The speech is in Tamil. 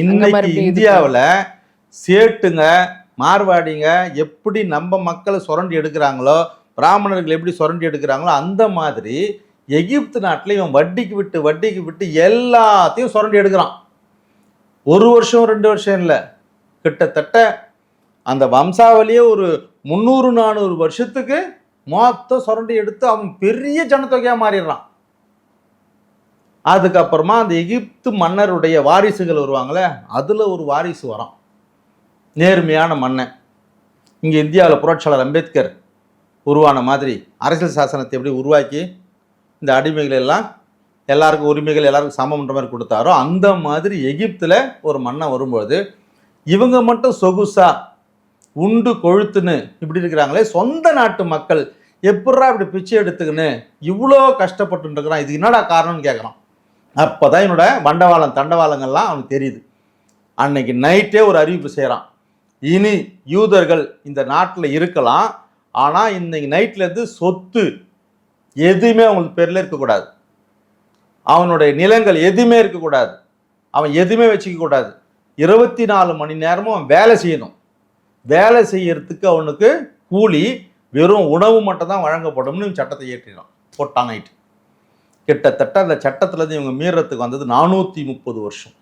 இன்னைக்கு இந்தியாவில் சேட்டுங்க மார்வாடிங்க எப்படி நம்ம மக்களை சுரண்டி எடுக்கிறாங்களோ பிராமணர்கள் எப்படி சுரண்டி எடுக்கிறாங்களோ அந்த மாதிரி எகிப்து நாட்டில் இவன் வட்டிக்கு விட்டு வட்டிக்கு விட்டு எல்லாத்தையும் சுரண்டி எடுக்கிறான். ஒரு வருஷம் ரெண்டு வருஷம் இல்லை. கிட்டத்தட்ட அந்த வம்சாவளியே ஒரு முந்நூறு நானூறு வருஷத்துக்கு மொத்தம் சுரண்டி எடுத்து அவன் பெரிய ஜனத்தொகையாக மாறிடுறான். அதுக்கப்புறமா அந்த எகிப்து மன்னருடைய வாரிசுகள் வருவாங்களே அதில் ஒரு வாரிசு வரும் நேர்மையான மன்னன். இங்கே இந்தியாவில் புரட்சியாளர் அம்பேத்கர் உருவான மாதிரி அரசியல் சாசனத்தை எப்படி உருவாக்கி இந்த அடிமைகள் எல்லாம் எல்லாருக்கும் உரிமைகள் எல்லாருக்கும் சமம்ன்ற மாதிரி கொடுத்தாரோ அந்த மாதிரி எகிப்தில் ஒரு மன்னன் வரும்பொழுது இவங்க மட்டும் சொகுசா உண்டு கொழுத்துன்னு இப்படி இருக்கிறாங்களே சொந்த நாட்டு மக்கள் எப்பட்றா இப்படி பிச்சை எடுத்துக்கின்னு இவ்வளோ கஷ்டப்பட்டு இருக்கிறான் இது என்னடா காரணம்னு கேட்குறான். அப்போ தான் என்னோட வண்டவாளம் தண்டவாளங்கள்லாம் அவனுக்கு தெரியுது. அன்னைக்கு நைட்டே ஒரு அறிவிப்பு செய்கிறான் இனி யூதர்கள் இந்த நாட்டில் இருக்கலாம் ஆனால் இன்னைக்கு நைட்லேருந்து சொத்து எதுவுமே அவங்களுக்கு பேரில் இருக்கக்கூடாது அவனுடைய நிலங்கள் எதுவுமே இருக்கக்கூடாது அவன் எதுவுமே வச்சுக்க கூடாது. இருபத்தி நாலு மணி நேரமும் அவன் வேலை செய்யணும். வேலை செய்யறதுக்கு அவனுக்கு கூலி வெறும் உணவு மட்டும் தான் வழங்கப்படும்னு சட்டத்தை ஏற்றினான் போட்டான் நைட்டு கிட்டத்தட்ட அந்த சட்டத்துலேருந்து இவங்க மீறத்துக்கு வந்தது நானூற்றி முப்பது வருஷம்.